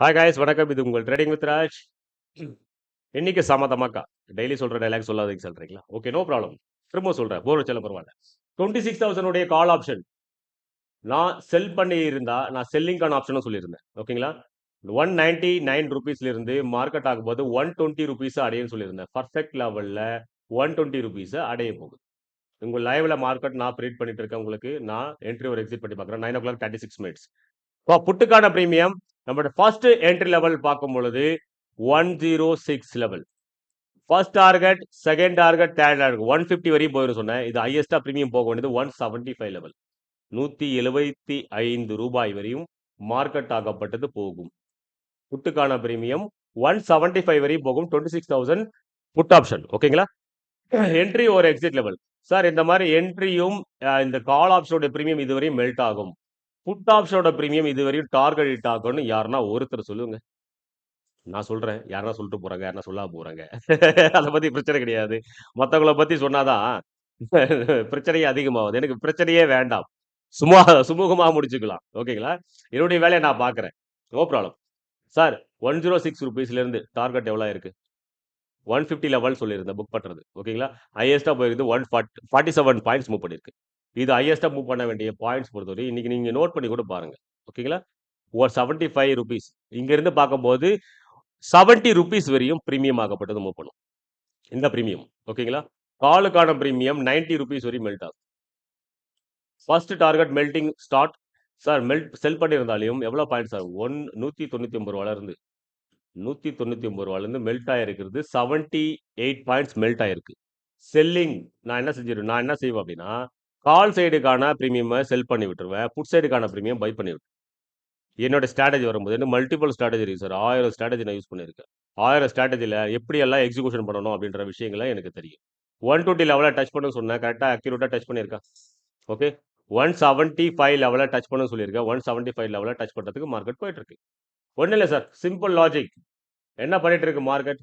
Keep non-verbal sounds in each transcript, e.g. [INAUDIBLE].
Hi guys வணக்கம். இது உங்கள் ட்ரேடிங் வித் ராஜ் இன்னைக்கு சமதமாக்கா டெய்லி சொல்கிற டைலாக் சொல்லாதீங்க சொல்றீங்களா? ஓகே நோ ப்ராப்ளம் திரும்ப சொல்றேன். போர் வச்சாலும் பரவாயில்ல. Twenty six thousand call option நான் செல் பண்ணி இருந்தா நான் செல்லிங்கான ஆப்ஷனும் சொல்லியிருந்தேன். ஓகேங்களா ஒன் நைன்டி நைன் ருபீஸ்ல இருந்து மார்க்கெட் ஆகும்போது ஒன் டுவெண்ட்டி ருபீஸ் அடையன்னு சொல்லியிருந்தேன். பர்ஃபெக்ட் லெவல்ல ஒன் டுவெண்ட்டி ருபீஸை அடைய போகுது. உங்க லைவ்ல மார்க்கெட் நான் ப்ரீட் பண்ணிட்டு இருக்கேன் உங்களுக்கு. நான் என்ட்ரி ஒரு எக்ஸிட் பண்ணி பார்க்குறேன். Nine o'clock thirty six minutes இப்போ புட்டுக்கான ப்ரீமியம் நம்மளோட ஃபர்ஸ்ட் என்ட்ரி லெவல் பார்க்கும் பொழுது one zero six level first target second target third target one fifty வரையும் போயிடும் சொன்னேன். இது ஹையஸ்டா ப்ரீமியம் போக வேண்டியது ஒன் செவன்டி ஃபைவ் லெவல் நூற்றி எழுபத்தி ஐந்து ரூபாய் வரையும் மார்க்கெட் ஆகப்பட்டது போகும். புட்டுக்கான ப்ரீமியம் ஒன் செவன்டி ஃபைவ் வரையும் போகும். Twenty six thousand put option ஓகேங்களா என்ட்ரி ஒரு எக்ஸிட் லெவல் சார் இந்த மாதிரி என்ட்ரியும் இந்த கால் ஆப்ஷனோட ப்ரீமியம் இதுவரையும் மெல்ட் ஆகும். புட் ஆப்ஷனோட ப்ரீமியம் இது வரையும் டார்கெட் ஹிட் ஆகும்னு யாருன்னா ஒருத்தர் சொல்லுங்க. நான் சொல்றேன். யாரா சொல்லிட்டு போறாங்க யாருன்னா சொல்லாம போறாங்க. [LAUGHS] அதை பத்தி பிரச்சனை கிடையாது. மற்றவங்கள பத்தி சொன்னாதான் [LAUGHS] பிரச்சனையே அதிகமாகுது. எனக்கு பிரச்சனையே வேண்டாம். சும்மா சுமூகமாக முடிச்சுக்கலாம். ஓகேங்களா? என்னுடைய வேலையை நான் பார்க்குறேன். No problem sir one zero six ருபீஸ்லேருந்து target எவ்வளோ இருக்கு? ஒன் ஃபிஃப்டி லெவல் சொல்லியிருந்தேன் புக் பண்ணுறது ஓகேங்களா? ஹையஸ்ட்டாக போயிருக்கு one forty seven points move பண்ணியிருக்கு இது ஹையஸ்ட்டாக மூவ் பண்ண வேண்டிய பாயிண்ட்ஸ் பொறுத்தவரை இன்றைக்கி நீங்கள் நோட் பண்ணி கூட பாருங்கள் ஓகேங்களா ஒரு செவன்ட்டி ஃபைவ் ருபீஸ் இங்கேருந்து பார்க்கும்போது செவன்ட்டி ருபீஸ் வரையும் ப்ரீமியம் ஆகப்பட்டது மூவ் பண்ணும். இந்த ப்ரீமியம் ஓகேங்களா காலுக்கான ப்ரீமியம் நைன்ட்டி ருபீஸ் வரையும் மெல்ட் ஆகும். First target melting start sir melt sell பண்ணியிருந்தாலையும் எவ்வளோ பாயிண்ட் சார் ஒன் நூற்றி தொண்ணூற்றி ஒம்பது ரூபாலேருந்து நூற்றி தொண்ணூற்றி ஒம்பது ரூபாலேருந்து மெல்ட் ஆகிருக்கிறது செவன்ட்டி எயிட் பாயிண்ட்ஸ் மெல்ட் ஆகிருக்கு செல்லிங் நான் என்ன செஞ்சிருவேன் நான் என்ன செய்வேன் அப்படின்னா கால் சைடுக்கான ப்ரீமியமை செல் பண்ணி விட்டுருவேன். புட் சைடுக்கான ப்ரீமியம் பை பண்ணி விட்டுருவேன். என்னோட ஸ்ட்ராட்டஜி வரும்போது என்ன மல்டிபிள் ஸ்ட்ராட்டஜி இருக்கு சார் ஆயிரம் ஸ்ட்ராட்டஜி நான் யூஸ் பண்ணியிருக்கேன் ஆயிரம் ஸ்ட்ராட்டஜியில் எப்படி எல்லாம் எக்ஸிகூஷன் பண்ணணும் அப்படின்ற விஷயங்களை எனக்கு தெரியும். ஒன் டுவெண்ட்டி லெவலில் டச் பண்ண சொன்னேன் கரெக்டாக அக்யூரேட்டாக டச் பண்ணியிருக்கேன் ஓகே ஒன் செவன்ட்டி ஃபைவ் லெவலில் டச் பண்ண சொல்லியிருக்கேன் ஒன் செவன்ட்டி ஃபைவ் லெவலில் டச் பண்ணுறதுக்கு மார்க்கெட் போயிட்டு இருக்கு ஒன்றும் இல்லை சார் சிம்பிள் லாஜிக் என்ன பண்ணிட்டு இருக்கு மார்க்கெட்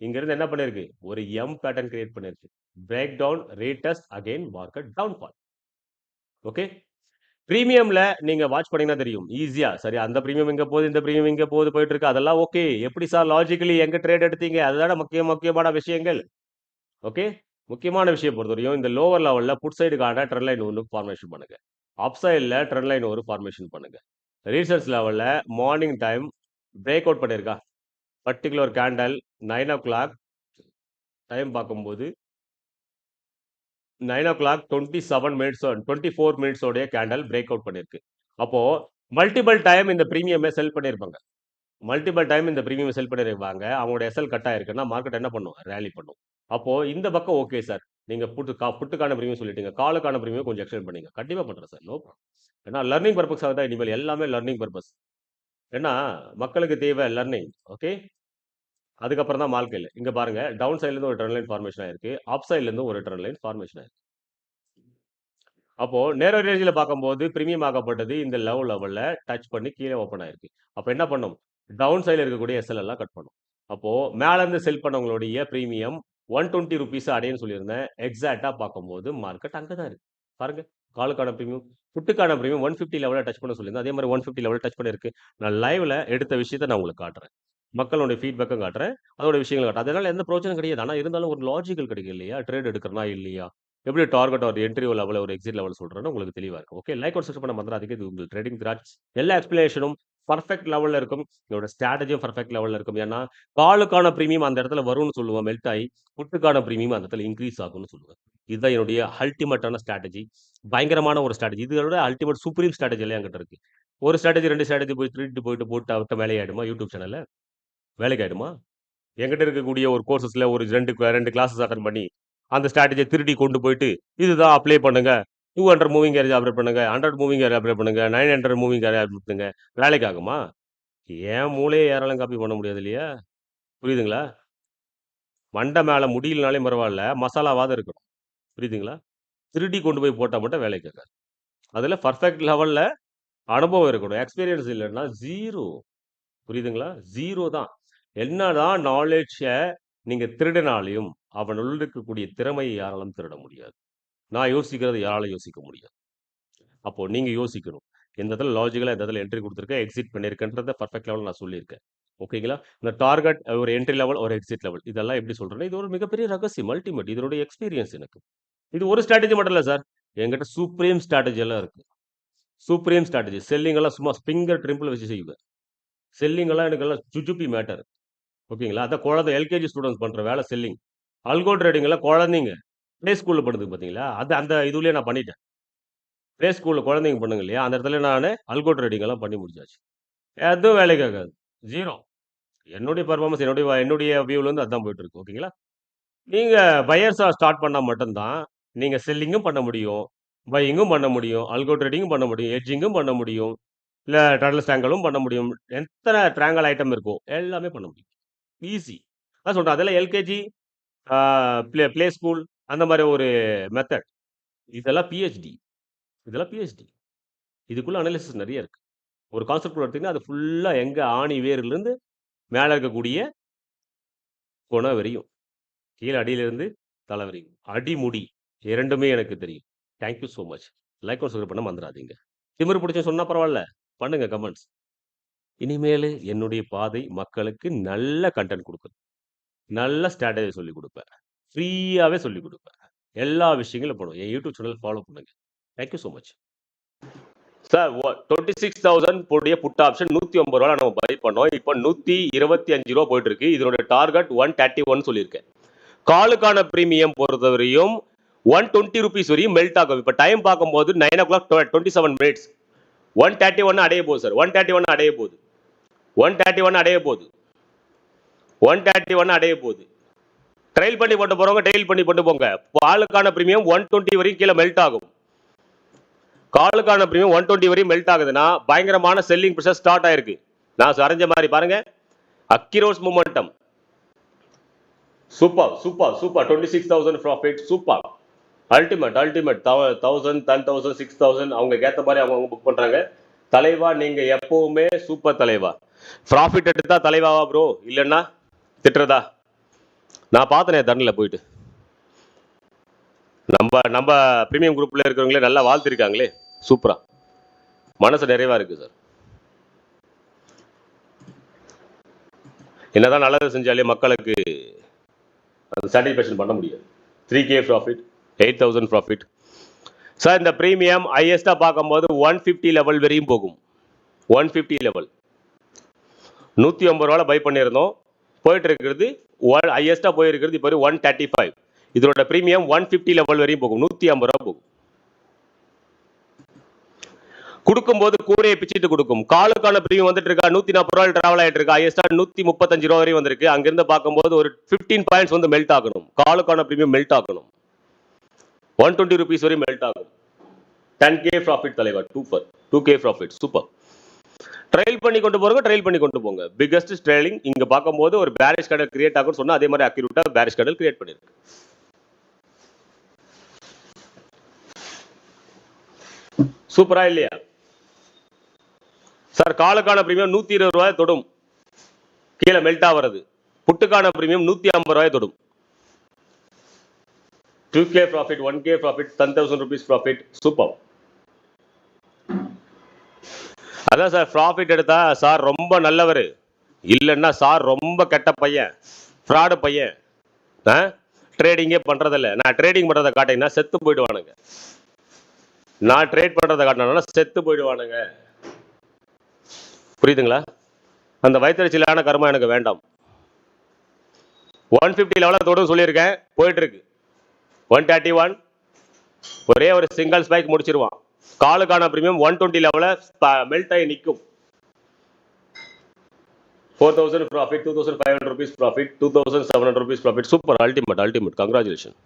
இங்கிருந்து என்ன பண்ணிருக்கு? ஒரு எம் பேட்டர்ன் கிரியேட் பண்ணிருக்கு. Break down retest again market down fall okay ப்ரீமியமில் நீங்கள் வாட்ச் பண்ணீங்கன்னா தெரியும். ஈஸியாக சரி அந்த ப்ரீமியம் இங்கே போகுது இந்த ப்ரீமியம் இங்கே போகுது போயிட்டு இருக்கு அதெல்லாம் ஓகே எப்படி சார் லாஜிக்கலி எங்கே ட்ரேட் எடுத்தீங்க? அதுதான முக்கிய முக்கியமான விஷயங்கள். ஓகே முக்கியமான விஷயம் பொறுத்தவரையும் இந்த லோவர் லெவலில் புட் சைடுக்கான ட்ரெண்ட் லைன் ஒன்று ஃபார்மேஷன் பண்ணுங்கள் அப் சைடில் ட்ரெண்ட் லைன் ஒரு ஃபார்மேஷன் பண்ணுங்கள் ரீசர்ச் லெவலில் மார்னிங் டைம் பிரேக் அவுட் பண்ணியிருக்கா? Particular candle nine o'clock time பார்க்கும்போது nine o'clock twenty seven minutes twenty four மினிட்ஸோடைய candle break out பண்ணியிருக்கு அப்போது மல்டிபிள் டைம் இந்த ப்ரீமியமே செல் பண்ணியிருப்பாங்க மல்டிபிள் டைம் இந்த ப்ரீமியம் செல் பண்ணியிருப்பாங்க அவங்களோட எஸ்எல் கட் ஆயிருக்குன்னா மார்க்கெட் என்ன பண்ணும்? ரேலி பண்ணும். அப்போது இந்த பக்கம் ஓகே சார் நீங்கள் புட்டு கா புட்டுக்கான ப்ரீமியம் சொல்லிட்டீங்க. காலுக்கான ப்ரீமியம் கொஞ்சம் எக்ஸ்டெண்ட் பண்ணிங்க கண்டிப்பாக பண்ணுறேன் சார் நோ ஏன்னா லர்னிங் பர்பஸாக தான் இனிமேல் எல்லாமே லர்னிங் பர்பஸ் ஏன்னா மக்களுக்கு தேவை லர்னிங் ஓகே அதுக்கப்புறம் தான் மார்க்கெட் இங்கே பாருங்க டவுன் சைட்லேருந்து ஒரு ட்ரெண்ட் லைன் ஃபார்மேஷன் ஆயிருக்கு. அப் சைட்லேருந்து ஒரு ட்ரெண்ட் லைன் ஃபார்மேஷன் ஆயிருக்கு. அப்போ நேரோ ரேஞ்சில் பார்க்கும்போது பிரீமியம் ஆகப்பட்டது இந்த லெவல் லெவலில் டச் பண்ணி கீழே ஓப்பன் ஆயிருக்கு. அப்போ என்ன பண்ணும்? டவுன் சைடில் இருக்கக்கூடிய எஸ்எல் எல்லாம் கட் பண்ணும். அப்போது மேலேருந்து செல் பண்ணவங்களுடைய ப்ரீமியம் ஒன் டுவெண்ட்டி ருபீஸ் அடையன்னு சொல்லியிருந்தேன். எக்ஸாக்டாக பார்க்கும்போது மார்க்கெட் அங்கே தான் இருக்கு. பாருங்க காலுக்கான ப்ரீமியம் ஃபுட்டுக்கான ப்ரீமியம் ஒன் ஃபிஃப்டி லெவலில் டச் பண்ண சொல்லியிருந்தேன். அதே மாதிரி ஒன் ஃபிஃப்டி லெவலில் டச் பண்ணியிருக்கு. நான் லைவில் எடுத்த விஷயத்த நான் உங்களுக்கு காட்டுறேன். மக்களுடைய ஃபீட்பேக்கும் காட்டுறேன். அதோட விஷயங்கள் காட்டுறேன். அதனால எந்த பிரச்சனையும் கிடையாது. ஆனால் இருந்தாலும் ஒரு லாஜிக்கல் கிடைக்கும் இல்லையா? ட்ரேட் எடுக்கிறனா இல்லையா? எப்படி டார்கெட் ஒரு என்ட்ரி லெவல் ஒரு எக்ஸிட் லெவல் சொல்கிறேன்னு உங்களுக்கு தெளிவாக இருக்கும். ஓகே லைக் ஒரு சப்ஸ்கிரைப் பண்ண மறந்துடாதீங்க. இது உங்களுக்கு ட்ரேடிங் திராட்ச் எல்லா எக்ஸ்பிளேஷனும் பர்ஃபெக்ட் லெவலில் இருக்கும். இதோட ஸ்ட்ராட்டஜியும் பர்ஃபெக்ட் லெவலில் இருக்கும். ஏன்னா காலுக்கான ப்ரீமியம் அந்த இடத்துல வரும்னு சொல்லுவேன் மெல்ட் ஆகி புட்டுக்கான ப்ரீமியம் அந்த இடத்துல இன்க்ரீஸ் ஆகும்னு சொல்லுவேன் இதுதான் என்னுடைய அல்டிமேட்டான ஸ்ட்ராட்டஜி பயங்கரமான ஒரு ஸ்ட்ராட்டஜி இதோட அல்டிமேட் சூப்பரீம் ஸ்ட்ராட்டஜி எல்லாம் என்கிட்ட இருக்குது ஒரு ஸ்ட்ராட்டஜி ரெண்டு ஸ்ட்ராட்டஜி போய் திருட்டு போயிட்டு போட்டு அவட்ட வேலையாயிடுமா? யூடியூப் சேனலில் வேலைக்கு ஆயிடுமா? எங்கிட்ட இருக்கக்கூடிய ஒரு கோர்சஸில் ஒரு ரெண்டு ரெண்டு கிளாஸஸ் அட்டன் பண்ணி அந்த ஸ்ட்ராட்டஜியை திருடி கொண்டு போயிட்டு இதுதான் அப்ளை பண்ணுங்க. Two hundred moving average apply பண்ணுங்க ஹண்ட்ரட் மூவிங் கேரேஜ் அப்ளை பண்ணுங்க nine hundred moving average apply பண்ணுங்க. வேலைக்கு ஆகுமா? ஏன் மூளையே யாராலும் காப்பி பண்ண முடியாது இல்லையா? புரியுதுங்களா? மண்டை மேலே முடியலனாலே பரவாயில்ல மசாலாவாக இருக்கணும். புரியுதுங்களா? திருடி கொண்டு போய் போட்டால் மட்டும் வேலைக்கு ஆகாது அதில் பர்ஃபெக்ட் லெவலில் அனுபவம் இருக்கணும். எக்ஸ்பீரியன்ஸ் இல்லைன்னா ஜீரோ புரியுதுங்களா? ஜீரோ தான். என்னதான் நாலேஜை நீங்கள் திருடினாலையும் அவனுள் இருக்கக்கூடிய திறமையை யாராலும் திருட முடியாது நான் யோசிக்கிறது யாராலும் யோசிக்க முடியாது அப்போது நீங்கள் யோசிக்கணும் எந்த இடத்துல லாஜிக்கலாக எந்த இடத்துல என்ட்ரி கொடுத்துருக்கேன் எக்ஸிட் பண்ணியிருக்கேன்றத பர்ஃபெக்ட் லெவலில் நான் சொல்லியிருக்கேன். ஓகேங்களா? இந்த டார்கெட் ஒரு என்ட்ரி லெவல், ஒரு எக்ஸிட் லெவல் இதெல்லாம் எப்படி சொல்கிறேன்னா இது ஒரு மிகப்பெரிய ரகசியம். அல்டிமேட் இதனுடைய எக்ஸ்பீரியன்ஸ் எனக்கு. இது ஒரு ஸ்ட்ராட்டஜி மட்டும் இல்லை சார். என்கிட்ட சூப்ரீம் ஸ்ட்ராட்டஜி எல்லாம் இருக்குது சூப்ரீம் ஸ்ட்ராட்டஜி. செல்லிங்கெல்லாம் சும்மா ஃபிங்கர் ட்ரிம்பிள் வச்சு செய்வேன். செல்லிங்கெல்லாம் எனக்கு எல்லாம் சுஜுப்பி மேட்டர். ஓகேங்களா? அதான் குழந்தை எல்கேஜி ஸ்டூடெண்ட்ஸ் பண்ணுற வேலை செல்லிங். அல்கோ ட்ரேடிங் குழந்தைங்க. ப்ளே ஸ்கூலில் பண்ணுது பார்த்தீங்களா? அது அந்த இதுலேயே நான் பண்ணிட்டேன். ப்ளே ஸ்கூலில் குழந்தைங்க பண்ணுங்க இல்லையா? அந்த இடத்துல நான் அல்கோ ட்ரேடிங்கெல்லாம் பண்ணி முடிச்சாச்சு. எதுவும் வேலைக்கு ஆகாது. ஜீரோ என்னுடைய பர்ஃபார்மன்ஸ் என்னுடைய என்னுடைய வியூவில் வந்து அதுதான் போயிட்டு இருக்கு. ஓகேங்களா? நீங்கள் பையர்ஸாக ஸ்டார்ட் பண்ணால் மட்டும்தான் நீங்கள் செல்லிங்கும் பண்ண முடியும். பையிங்கும் பண்ண முடியும். அல்கோ ட்ரேடிங்கும் பண்ண முடியும். எட்ஜிங்கும் பண்ண முடியும். இல்லை டர்ட்டில் ஸ்ட்ராங்கலும் பண்ண முடியும். எத்தனை ட்ராங்கல் ஐட்டம் இருக்கோ, எல்லாமே பண்ண முடியும். ஈஸி. அதான் சொல்றேன். அதெல்லாம் எல்கேஜி ப்ளே ப்ளே ஸ்கூல் அந்த மாரி ஒரு மெத்தட். இதெல்லாம் பிஹெச்டி. இதெல்லாம் பிஹெச்டி. இதுக்குள்ள அனாலிசிஸ் நெறைய இருக்கு. ஒரு கான்செப்ட் எடுத்தீங்கன்னா, அது ஃபுல்லா எங்க ஆணி வேர்லருந்து மேல இருக்கக்கூடிய கொண வரையும். கீழ அடியிலிருந்து தல வரையும். அடிமுடி 2மே எனக்கு தெரியும். Thank you so much. Like and subscribe பண்ண மறந்துறாதீங்க. திமிரு பிடிச்சும் சொன்னா பரவால்ல. பண்ணுங்க கமெண்ட்ஸ். இனிமேல் என்னுடைய பாதை மக்களுக்கு நல்ல கன்டென்ட் கொடுக்குது நல்ல ஸ்ட்ராட்டஜி சொல்லிக் கொடுப்பேன் ஃப்ரீயாகவே சொல்லிக் கொடுப்பேன் எல்லா விஷயங்களும் பண்ணுவோம் என் யூடியூப் சேனல் ஃபாலோ பண்ணுங்க. Thank you much. Sir twenty six thousand போடைய put option ரூ. 150 நம்ம பை பண்ணோம். இப்போ நூற்றி இருபத்தி அஞ்சு ரூபா போயிட்டு இருக்கு. இதனுடைய டார்கெட் 131 சொல்லியிருக்கேன். காலுக்கான ப்ரீமியம் பொறுத்தவரையும் ₹120 வரையும் மெல்ட் ஆகும். இப்போ டைம் பார்க்கும்போது 9:27 மினிட்ஸ். 131 அடைய போகுது சார். 131 அடைய போகுது. 131 அடைய போகுது. 131 அடைய போகுது. ட்ரையல் பண்ணி போட்டு போறவங்க ட்ரைல் பண்ணி போட்டு போங்க. காலுக்கான பிரீமியம் 120 வரையும் கீழே மெல்ட் ஆகும். காலுக்கான பிரீமியம் 120 வரையும் மெல்ட் ஆகுதுன்னா, பயங்கரமான செல்லிங் ப்ரெஷர் ஸ்டார்ட் ஆயிருக்கு. நான் வரைஞ்ச மாதிரி பாருங்க. Across momentum. Super, super, super. 26,000 profit super. Ultimate, ultimate. தவ 1000, 10,000, 6,000 அவங்களுக்கு ஏத்த மாதிரி அவங்க புக் பண்றாங்க. தலைவா நீங்க எப்பவுமே சூப்பர் தலைவா. ப்ராஃபிட் எடுத்தா தலைவாவா ப்ரோ? இல்லன்னா திட்டுறதா? நான் பார்த்தனே தண்ணில போயிட்டு. நம்ம நம்ம ப்ரீமியம் குரூப்ல இருக்கிறவங்களே நல்லா வாழ்த்திருக்காங்களே. சூப்பரா. மனசு நிறைவா இருக்கு சார். என்னதான் நல்லது செஞ்சாலே மக்களுக்கு அந்த சாட்டிஸ்ஃபேக்ஷன் பண்ண முடியாது. Three K profit, 8,000 profit. Sir இந்த ப்ரீமியம் ஹையஸ்ட்டாக பார்க்கும்போது 150 லெவல் வரையும் போகும். 150 லெவல். நூற்றி ஐம்பது ரூபாவில் பை பண்ணியிருந்தோம். போயிட்டு இருக்கிறது ஒன் ஹையஸ்ட்டாக போயிருக்கிறது இப்போ 135. இதனோட பிரீமியம் 150 லெவல் வரையும் போகும். நூற்றி ஐம்பது ரூபா போகும். கொடுக்கும்போது கூரையை பிச்சிட்டு கொடுக்கும் காலுக்கான பிரீமியம் வந்துட்டு இருக்கா? ரூ. 140 டிராவல் ஆயிட்டு இருக்கா? ஹையஸ்ட்டா ரூ. 135 வரையும் வந்திருக்கு. அங்கிருந்து பார்க்கும்போது ஒரு 15 பாயிண்ட்ஸ் வந்து மெல்ட் ஆகணும். காலுக்கான பிரீமியம் மெல்ட் ஆகணும். ஒன் டுவெண்ட்டி ருபீஸ் வரையும் மெல்ட் ஆகும். 10K ப்ராஃபிட் தலைவர் two per two K profit super. Trial பண்ணி கொண்டு போறவங்க ட்ரையல் பண்ணி கொண்டு போங்க. பிக்கஸ்ட் ட்ரைலிங் இங்க பார்க்கும்போது ஒரு பேரிஷ் கடல் கிரியேட் ஆகும்னு சொன்னா அதே மாதிரி அக்யூரேட்டா பேரிஷ் கடல் கிரியேட் பண்ணிருக்கு. சூப்பரா இல்லையா? சார் காலுக்கான பிரீமியம் ரூ. 120 தொடும். கீழே மெல்ட் ஆவறது. புட்டுக்கான பிரீமியம் ரூ. 150 தொடும். Two K profit, one K profit, ten thousand rupees profit super. அதான் சார் ப்ராஃபிட் எடுத்தா சார் ரொம்ப நல்லவர் இல்லைன்னா சார் ரொம்ப கெட்ட பையன். ஃப்ராடு பையன். ஆ? ட்ரேடிங்கே பண்ணுறதில்ல நான் ட்ரேடிங் பண்ணுறதை காட்டிங்கன்னா செத்து போயிடுவானுங்க. நான் ட்ரேட் பண்ணுறதை காட்டினா செத்து போயிடுவானுங்க. புரியுதுங்களா? அந்த வயிற்றுச்சிலான கர்மம் எனக்கு வேண்டாம். 150 லெவல தொடும் சொல்லியிருக்கேன். போயிகிட்ருக்கு ஒன் தேர்ட்டி ஒன் ஒரே ஒரு சிங்கிள் ஸ்பைக் முடிச்சிருவான். காலுக்கான பிரீமியம் 120 லெவல மெல்ட் ஆகி நிக்கும். 4,000 profit, 2,500 rupees profit, 2,700 rupees profit super ultimate ultimate congratulation.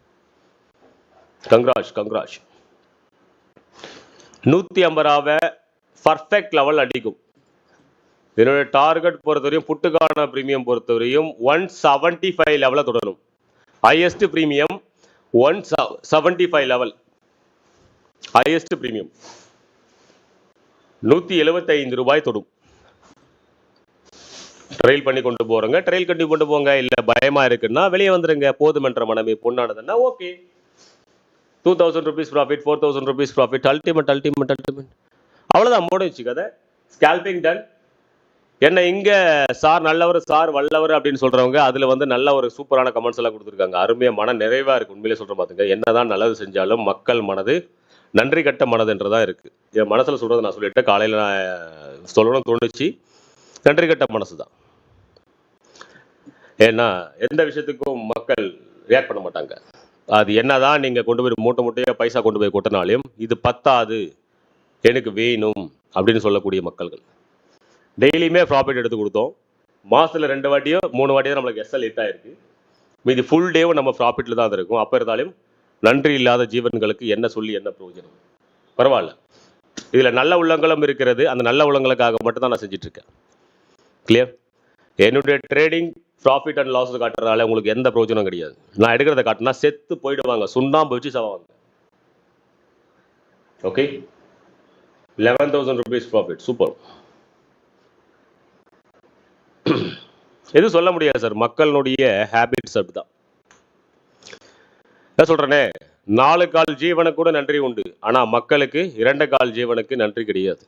Congrats congrats. 150 perfect level அடிக்கும். என்னுடைய டார்கெட் பொறுத்தவரையும் புட்டுக்கான பிரீமியம் பொறுத்தவரையும் ஒன் செவன்ட்டி ஃபைவ் லெவலில் தொடரும். Highest premium 175 level. Highest premium. ரூ. 175 தொடும். ட்ரெயில் பண்ணி கொண்டு போகிறோங்க ட்ரெயில் கட்டி கொண்டு போங்க. இல்ல பயமா இருக்குன்னா வெளியே வந்துருங்க. போதுமென்ற மனமே பொண்ணானதுன்னா okay. 2,000 rupees profit, 4,000 rupees profit ultimate ultimate ultimate. அவ்வளோதான் முடிஞ்சு கதை ஸ்கேல்பிங் டன் என்ன இங்கே சார் நல்லவர் சார் வல்லவர் அப்படின்னு சொல்கிறவங்க அதில் வந்து நல்ல ஒரு சூப்பரான கமெண்ட்ஸ் எல்லாம் கொடுத்துருக்காங்க அருமையாக மன நிறைவாக இருக்குது உண்மையிலே சொல்கிற பார்த்துங்க என்னதான் நல்லது செஞ்சாலும் மக்கள் மனது நன்றி கட்ட மனதுன்றதான் இருக்குது என் மனசில் சொல்கிறத நான் சொல்லிட்டேன். காலையில் நான் சொல்லணும்னு தோணுச்சு. நன்றி கட்ட மனசு தான் ஏன்னா எந்த விஷயத்துக்கும் மக்கள் ரியாக்ட் பண்ண மாட்டாங்க. அது என்னதான் நீங்கள் கொண்டு போய் மூட்டை மூட்டையாக பைசா கொண்டு போய் கொட்டினாலும் இது பத்தாது. எனக்கு வேணும் அப்படின்னு சொல்லக்கூடிய மக்கள்கள். டெய்லியுமே ப்ராஃபிட் எடுத்து கொடுத்தோம். மாசத்துல ரெண்டு வாட்டியோ மூணு வாட்டியோ நம்மளுக்கு எஸ்எல் ஹிட் ஆயிருக்கு. மீதி ஃபுல் டேவும் நம்ம ப்ராஃபிட்டில் தான் இருக்கும். அப்போ இருந்தாலும் நன்றி இல்லாத ஜீவன்களுக்கு என்ன சொல்லி என்ன பிரயோஜனம் பரவாயில்ல. இதில் நல்ல உள்ளங்களும் இருக்கிறது. அந்த நல்ல உள்ளங்களுக்காக மட்டும் தான் நான் செஞ்சிட்ருக்கேன். இருக்கேன் கிளியர் என்னுடைய ட்ரேடிங் ப்ராஃபிட் அண்ட் லாஸ் காட்டுறதால உங்களுக்கு எந்த பிரயோஜனம் கிடையாது. நான் எடுக்கிறத காட்டினா செத்து போயிடுவாங்க. சுண்ணாம்பு வச்சு சாவாங்க. Okay eleven thousand rupees profit super எதுவும் சொல்ல முடியாது சார் மக்களுடைய ஹேபிட்ஸ் அப்படிதான். என்ன சொல்கிறேனே நாலு கால் ஜீவனுக்கு கூட நன்றி உண்டு. ஆனால் மக்களுக்கு இரண்டு கால் ஜீவனுக்கு நன்றி கிடையாது.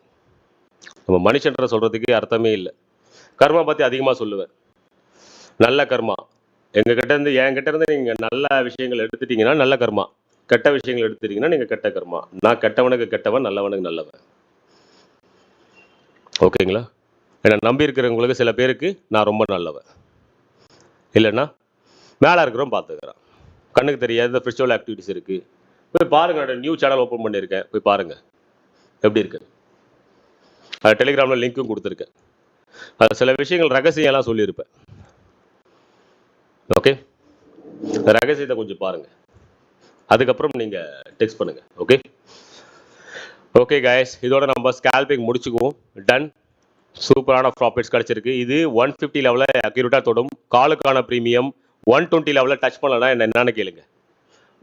நம்ம மனுஷன்ற சொல்றதுக்கு அர்த்தமே இல்லை. கர்மா பத்தி அதிகமாக சொல்லுவேன். நல்ல கர்மா. எங்ககிட்ட இருந்து என்கிட்ட இருந்து நீங்க நல்ல விஷயங்கள் எடுத்துட்டீங்கன்னா நல்ல கர்மா. கெட்ட விஷயங்கள் எடுத்துட்டீங்கன்னா நீங்க கெட்ட கர்மா. நான் கெட்டவனுக்கு கெட்டவன் நல்லவனுக்கு நல்லவன். ஓகேங்களா? என்னை நம்பி இருக்கிறவங்களுக்கு சில பேருக்கு நான் ரொம்ப நல்லவன். இல்லைன்னா மேலே இருக்கிறோம் பார்த்துக்கிறேன். கண்ணுக்கு தெரியாத ஃபெஸ்டிவல் ஆக்டிவிட்டிஸ் இருக்குது போய் பாருங்க என்னோட நியூ சேனல் ஓப்பன் பண்ணியிருக்கேன். போய் பாருங்கள் எப்படி இருக்கு? அது டெலிகிராமில் லிங்க்கும் கொடுத்துருக்கேன். அது சில விஷயங்கள் ரகசியம்லாம் சொல்லியிருப்பேன். ஓகே ரகசியத்தை கொஞ்சம் பாருங்கள் அதுக்கப்புறம் நீங்கள் டெக்ஸ்ட் பண்ணுங்கள் ஓகே ஓகே கைஸ் இதோட நம்ம ஸ்கேல்பிங் முடிச்சுக்குவோம். டன் சூப்பரான ப்ராஃபிட்ஸ் கிடச்சிருக்கு. இது ஒன் ஃபிஃப்டி லெவலில் அக்யூரேட்டாக தொடும். காலுக்கான ப்ரீமியம் ஒன் டுவெண்ட்டி லெவலில் டச் பண்ணலன்னா என்ன என்னென்னு கேளுங்க.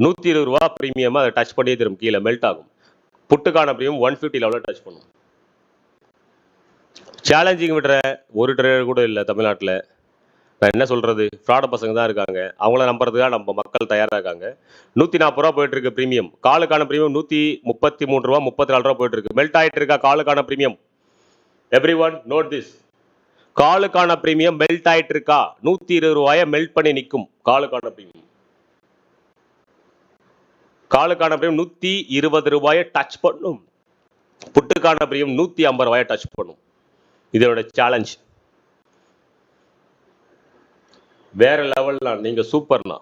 நூற்றி இருபது ரூபா ப்ரீமியமாக அதை டச் பண்ணியே திரும்ப கீழே மெல்ட் ஆகும். புட்டுக்கான ப்ரீமியம் ஒன் ஃபிஃப்டி லெவலில் டச் பண்ணும். சேலஞ்சிங் விடுற ஒரு ட்ரேடர் கூட இல்லை தமிழ்நாட்டில். நான் என்ன சொல்கிறது ஃப்ராட பசங்க தான் இருக்காங்க. அவங்கள நம்புறதுக்காக நம்ம மக்கள் தயாராக இருக்காங்க. நூற்றி நாற்பது ரூபா போயிட்டு இருக்கு ப்ரீமியம் காலுக்கான ப்ரீமியம் நூற்றி முப்பத்தி மூணு ரூபா முப்பத்தி நாலு ரூபா போயிட்டு இருக்கு. மெல்ட் ஆயிட்டு இருக்கா காலுக்கான premium every one note this காலுக்கான premium melt ஆயிட்டு இருக்கா நூத்தி இருபது ரூபாய மெல்ட் பண்ணி நிற்கும் காலுக்கான ப்ரீமியம் காலுக்கான பிரீமியம் நூத்தி இருபது ரூபாயை டச் பண்ணும். புட்டுக்கான ப்ரீமியம் நூத்தி ஐம்பது ரூபாயை டச் பண்ணும். இதோட சேலஞ்ச் வேற லெவல்னா நீங்க சூப்பர்னா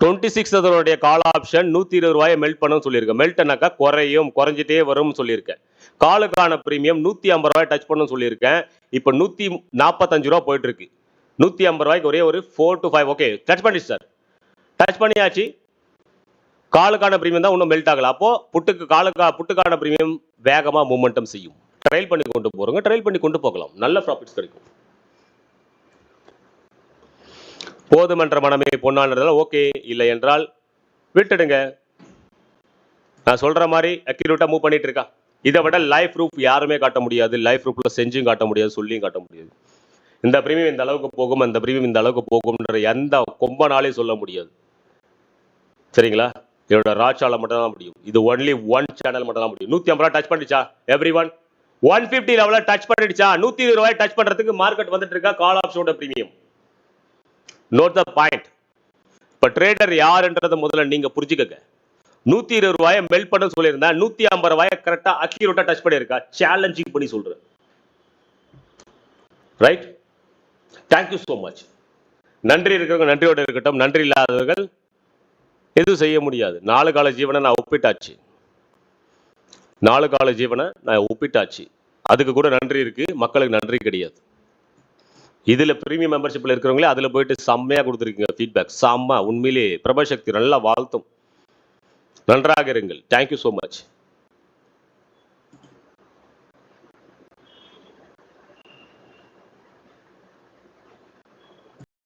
டுவெண்ட்டி சிக்ஸ் அதனுடைய கால் ஆப்ஷன் நூத்தி இருபது ரூபாயை மெல்ட் பண்ணணும்னு சொல்லியிருக்கேன் மெல்ட்னாக்கா குறையும் குறைஞ்சிட்டே வரும்னு சொல்லியிருக்கேன் காலுக்கான ப்ரீமியம் நூத்தி ஐம்பது ரூபாய் டச் பண்ணணும்னு சொல்லியிருக்கேன். இப்போ நூத்தி நாற்பத்தஞ்சு ரூபா போயிட்டு இருக்கு நூத்தி ஐம்பது ரூபாய்க்கு ஒரே ஒரு four to five okay touch பண்ணிச்சு சார் டச் பண்ணியாச்சு. காலுக்கான பிரீமியம் தான் இன்னும் மெல்ட் ஆகல. அப்போ புட்டுக்கு காலுக்கா புட்டுக்கான ப்ரீமியம் வேகமா மூமெண்டம் செய்யும். ட்ரையல் பண்ணி கொண்டு போறோங்க ட்ரையல் பண்ணி கொண்டு போகலாம். நல்ல ப்ராஃபிட்ஸ் கிடைக்கும். போதுமன்ற மனமே பொன்னானதால் ஓகே இல்லை என்றால் விட்டுடுங்க. நான் சொல்ற மாதிரி அக்யூரேட்டா மூவ் பண்ணிட்டு இருக்கா? இதை விட லைஃப் ப்ரூஃப் யாருமே காட்ட முடியாது லைஃப் ப்ரூஃப்ல செஞ்சும் காட்ட முடியாது சொல்லியும் காட்ட முடியாது. இந்த பிரீமியம் இந்த அளவுக்கு போகும் அந்த பிரீமியம் இந்த அளவுக்கு போகும்ன்ற எந்த கொம்பனாலையும் சொல்ல முடியாது. சரிங்களா? இதோட ராச்சால மட்டும் தான் முடியும். இது ஒன்லி ஒன் சேனல் மட்டும் தான் முடியும். நூத்தி ஐம்பது ரூபா டச் பண்ணிச்சா எவ்ரி ஒன் ஒன் பிப்டி லெவலில் டச் பண்ணிடுச்சா நூத்தி இருபது ரூபாய் டச் பண்றதுக்கு மார்க்கெட் வந்துட்டு இருக்கா கால் ஆப்ஷனோட பிரீமியம் நோட் த பாயிண்ட் இப்போ ட்ரேடர் யாருன்றதை முதல்ல நீங்க புரிஞ்சுக்கங்க. நூத்தி இருபது ரூபாயை மெல்ட் பண்ண சொல்லியிருந்தேன் நூத்தி ஐம்பது ரூபாயை கரெக்டா அக்யூரேட்டா டச் பண்ணியிருக்கா. சேலஞ்சிங் பண்ணி சொல்றேன். ரைட் தேங்க்யூ ஸோ மச் நன்றி இருக்கிறவங்க நன்றியோட இருக்கட்டும். நன்றி இல்லாதவர்கள் எதுவும் செய்ய முடியாது. நாலு கால ஜீவனை நான் ஒப்பிட்டாச்சு. நாலு கால ஜீவனை நான் ஒப்பிட்டாச்சு. அதுக்கு கூட நன்றி இருக்கு. மக்களுக்கு நன்றி கிடையாது. இதில் பிரீமியம் மெம்பர்ஷிப்ல இருக்கிறவங்களே அதுல போயிட்டு செம்மையா கொடுத்துருக்கீங்க ஃபீட்பேக் செம்ம உண்மையிலே பிரபசக்தி நல்லா வாழ்த்தும். நன்றாக இருங்கள். Thank you so much